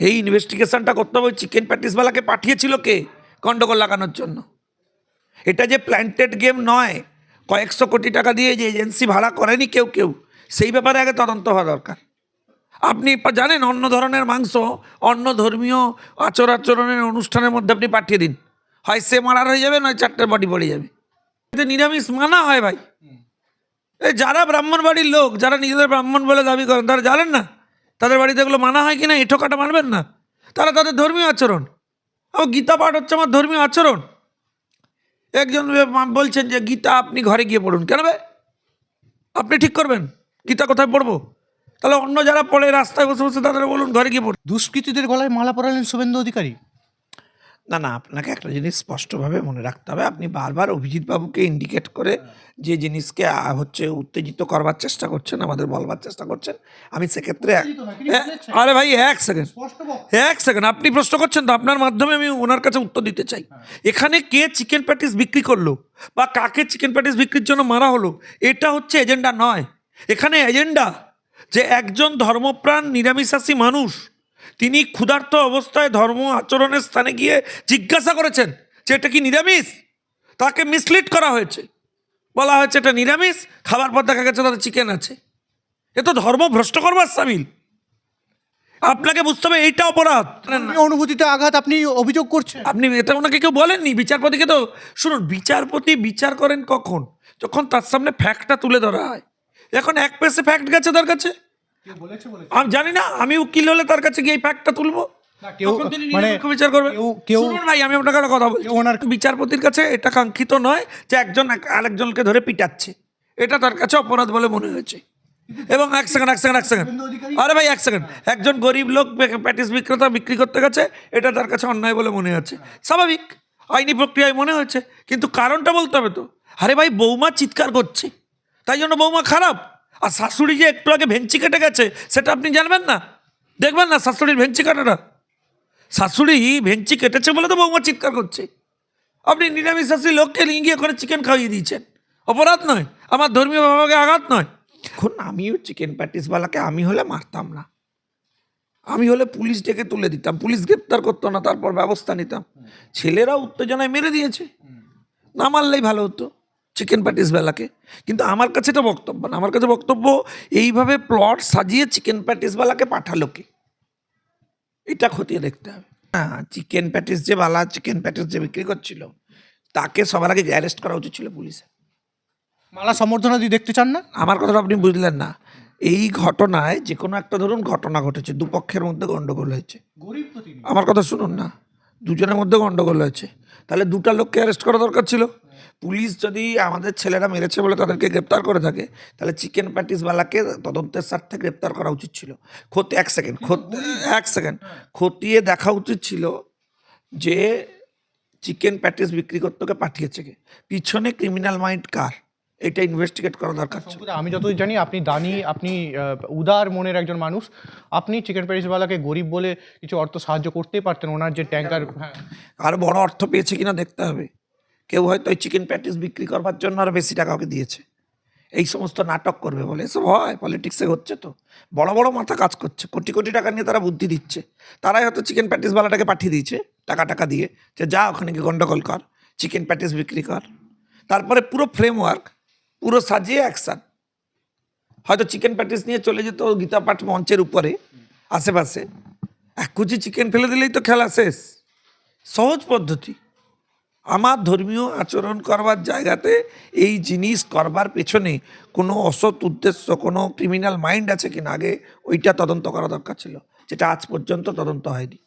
এই ইনভেস্টিগেশনটা করতে হবে চিকেন প্যাটিসওয়ালাকে পাঠিয়েছিল কে? গন্ডগোল লাগানোর জন্য। এটা যে প্ল্যান্টেড গেম নয়, কয়েকশো কোটি টাকা দিয়ে যে এজেন্সি ভাড়া করেনি কেউ কেউ, সেই ব্যাপারে আগে তদন্ত হওয়া দরকার। আপনি জানেন অন্য ধরনের মাংস, অন্য ধর্মীয় আচর আচরণের অনুষ্ঠানের মধ্যে আপনি পাঠিয়ে দিন। হয় সে মারার হয়ে যাবে, নয় চারটে বডি পড়ে যাবে। এতে নিরামিষ মানা হয় ভাই। এই যারা ব্রাহ্মণ বাড়ির লোক, যারা নিজেদের ব্রাহ্মণ বলে দাবি করেন, তারা জানেন না? তাদের বাড়িতে এগুলো মানা হয় কি না? এই কাটা মানবেন না? তারা তাদের ধর্মীয় আচরণ। ও গীতা পাঠ হচ্ছে আমার ধর্মীয় আচরণ। একজন বলছেন যে, গীতা, আপনি ঘরে গিয়ে পড়ুন। কেন বে? আপনি ঠিক করবেন। গীতা কোথায় পড়ব? তাহলে অন্য যারা পড়ে, রাস্তায় বসে বসে তাদের বলুন, ঘরে গিয়ে পড়ুন। দুষ্কৃতীদের গলায় মালা পরালেন শুভেন্দু অধিকারী। না না আপনাকে একটা জিনিস স্পষ্টভাবে মনে রাখতে হবে। আপনি বারবার অভিজিৎ বাবুকে ইন্ডিকেট করে যে জিনিসকে আহ, হচ্ছে উত্তেজিত করবার চেষ্টা করছেন আমাদের বলবার চেষ্টা করছেন আমি সেক্ষেত্রে এ- আরে ভাই এক সেকেন্ড এক সেকেন্ড আপনি প্রশ্ন করছেন তো আপনার মাধ্যমে আমি ওনার কাছে উত্তর দিতে চাই। এখানে কে চিকেন প্যাটিস বিক্রি করল? বা কাকে চিকেন প্যাটিস বিক্রির জন্য মারা হলো? এটা হচ্ছে এজেন্ডা নয়। এখানে এজেন্ডা যে একজন ধর্মপ্রাণ নিরামিষাসী মানুষ তিনি ক্ষুধার্ত অবস্থায় ধর্ম আচরণের স্থানে গিয়ে জিজ্ঞাসা করেছেন যে এটা কি নিরামিষ? তাকে মিসলিড করা হয়েছে। বলা হয়েছে এটা নিরামিষ খাবার পর দেখা গেছে তাদের চিকেন আছে। এ তো ধর্ম ভ্রষ্ট করবার সামিল। আপনাকে বুঝতে হবে এইটা অপরাধ। অনুভূতিতে আঘাত আপনি অভিযোগ করছেন। আপনি এটা ওনাকে কেউ বলেননি? বিচারপতিকে তো শুনুন বিচারপতি বিচার করেন কখন? যখন তার সামনে ফ্যাক্টটা তুলে ধরা হয়। এখন এক পেসে ফ্যাক্ট গেছে তার কাছে। আমি জানি না আমি উকিল হলে তার কাছে গিয়ে এই ফ্যাক্টটা তুলবো। কেউ- মানে বিচার করবে কেউ- কেউ- ভাই আমি আপনাকে একটা কথা বলছি। ওনার- বিচারপতির কাছে এটা কাঙ্ক্ষিত নয় যে একজন আরেকজনকে ধরে পিটাচ্ছে। এটা তার কাছে অপরাধ বলে মনে হয়েছে। এবং এক সেকেন্ড এক সেকেন্ড এক সেকেন্ড আরে ভাই এক সেকেন্ড একজন গরিব লোক প্যাটিস বিক্রেতা বিক্রি করতে গেছে এটা তার কাছে অন্যায় বলে মনে হচ্ছে। স্বাভাবিক আইনি প্রক্রিয়ায় মনে হয়েছে। কিন্তু কারণটা বলতে হবে তো। আরে ভাই বৌমা চিৎকার করছে। তাই জন্য বৌমা খারাপ। আর শাশুড়ি যে একটু আগে ভেঞ্চি কেটে গেছে, সেটা আপনি জানবেন না? দেখবেন না শাশুড়ির ভেঞ্চি কাটাটা? শাশুড়ি ভেঞ্চি কেটেছে বলে তো বৌমা চিৎকার করছে। আপনি নিরামিষাসী লোককে নিয়ে গিয়ে ওখানে চিকেন খাইয়ে দিয়েছেন। অপরাধ নয়, আমার ধর্মীয় ভাবাকে আঘাত নয়। এখন আমিও চিকেন প্যাটিসওয়ালাকে আমি হলে মারতাম না। আমি হলে পুলিশ ডেকে তুলে দিতাম, পুলিশ গ্রেপ্তার করতো না, তারপর ব্যবস্থা নিতাম। ছেলেরা উত্তেজনায় মেরে দিয়েছে। না মারলেই ভালো হতো। চিকেন প্যাটিসওয়ালাকে কিন্তু আমার কাছে এটা বক্তব্য না। আমার কাছে বক্তব্য এইভাবে প্লট সাজিয়ে চিকেন প্যাটিসওয়ালাকে পাঠালো কে? এটা খতিয়ে দেখতে হবে। হ্যাঁ চিকেন প্যাটিস যে বালা চিকেন প্যাটিস যে বিক্রি করছিল তাকে সবার আগে অ্যারেস্ট করা উচিত ছিল পুলিশে। মালা সম্বর্ধনা দিয়ে দেখতে চান না? আমার কথাটা আপনি বুঝলেন না। এই ঘটনায় যে কোনো একটা ধরুন ঘটনা ঘটেছে দুপক্ষের মধ্যে গন্ডগোল হয়েছে। গরিব আমার কথা শুনুন না। দুজনের মধ্যে গন্ডগোল হয়েছে। তাহলে দুটা লোককে অ্যারেস্ট করা দরকার ছিল? পুলিশ যদি আমাদের ছেলেরা মেরেছে বলে তাদেরকে গ্রেপ্তার করে থাকে তাহলে চিকেন প্যাটিসওয়ালাকে তদন্তের স্বার্থে গ্রেপ্তার করা উচিত ছিল। ক্ষতি এক সেকেন্ড খোত এক সেকেন্ড খতিয়ে দেখা উচিত ছিল যে চিকেন প্যাটিস বিক্রি করতে পাঠিয়েছে কে। পিছনে ক্রিমিনাল মাইন্ড কার? এটা ইনভেস্টিগেট করা দরকার ছিল। আমি যতই জানি আপনি দানি আপনি উদার মনের একজন মানুষ। আপনি চিকেন প্যারিসওয়ালাকে গরিব বলে কিছু অর্থ সাহায্য করতেই পারতেন ওনার যে ট্যাঙ্কার হ্যাঁ। আর বড় অর্থ পেয়েছে কিনা দেখতে হবে। কেউ হয়তো ওই চিকেন প্যাটিস বিক্রি করবার জন্য আরও বেশি টাকা ওকে দিয়েছে। এই সমস্ত নাটক করবে বলে। এসব হয় পলিটিক্সে হচ্ছে তো। বড় বড় মাথা কাজ করছে। কোটি কোটি টাকা নিয়ে তারা বুদ্ধি দিচ্ছে। তারাই হয়তো চিকেন প্যাটিসওয়ালাটাকে পাঠিয়ে দিয়েছে, টাকা টাকা দিয়ে। যে যা ওখানে গিয়ে গন্ডগোল কর চিকেন প্যাটিস বিক্রি কর। তারপরে পুরো ফ্রেমওয়ার্ক পুরো সাজিয়ে অ্যাকশান হয়তো চিকেন প্যাটিস নিয়ে চলে যেত গীতা পাঠ মঞ্চের উপরে, আশেপাশে। এক কুচি চিকেন ফেলে দিলেই তো খেলা শেষ। সহজ পদ্ধতি। আমার ধর্মীয় আচরণ করবার জায়গাতে এই জিনিস করবার পেছনে কোনো অসৎ উদ্দেশ্য, কোনো ক্রিমিনাল মাইন্ড আছে কিনা আগে, ওইটা তদন্ত করা দরকার ছিল। যেটা আজ পর্যন্ত তদন্ত হয়নি।